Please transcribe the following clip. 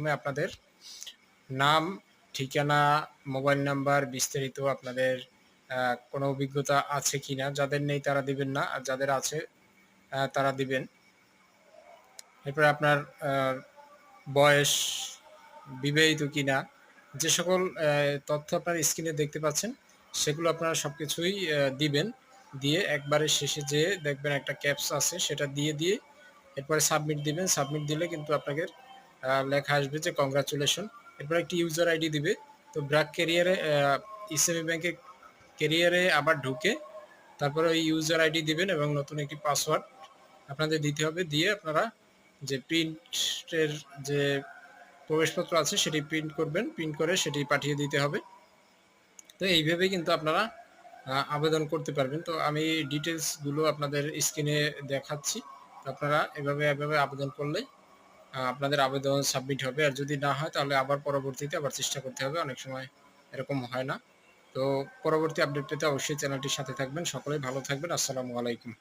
প্রথমে আপনাদের নাম ঠিকানা মোবাইল নাম্বার বিস্তারিত আপনাদের কোনো অভিজ্ঞতা আছে কিনা যাদের নেই তারা দিবেন না আর যাদের আছে তারা দিবেন। এরপরে আপনার বয়স বিবাহিত কিনা যে সকল তথ্য আপনার স্ক্রিনে দেখতে পাচ্ছেন সেগুলো আপনারা সবকিছুই আহ, দিবেন। দিয়ে একবারে শেষে যে দেখবেন একটা ক্যাপস আছে সেটা দিয়ে দিয়ে এরপরে সাবমিট দিবেন। সাবমিট দিলে কিন্তু আপনাকে আহ, লেখা আসবে যে কংগ্রাচুলেশন এরপর একটি ইউজার আইডি দিবে। তো ব্র্যাক ক্যারিয়ারে ইসএমই ব্যাংকে ক্যারিয়ারে আবার ঢুকে তারপরে ওই ইউজার আইডি দিবেন এবং নতুন একটি পাসওয়ার্ড আপনাদের দিতে হবে। দিয়ে আপনারা যে প্রিন্টের যে প্রবেশপত্র আছে, সেটি প্রিন্ট করবেন। প্রিন্ট করে সেটি পাঠিয়ে দিতে হবে। তো এইভাবে কিন্তু আপনারা আবেদন করতে পারবেন। তো আমি ডিটেলসগুলো আপনাদের স্ক্রিনে দেখাচ্ছি। আপনারা এভাবে এভাবে আবেদন করলে আপনাদের আবেদন সাবমিট হবে। আর যদি না হয়, তাহলে আবার পরবর্তীতে আবার চেষ্টা করতে হবে। অনেক সময় এরকম হয় না। তো পরবর্তী আপডেট পেতে অবশ্যই চ্যানেলটির সাথে থাকবেন। সকলেই ভালো থাকবেন। আসসালামু আলাইকুম।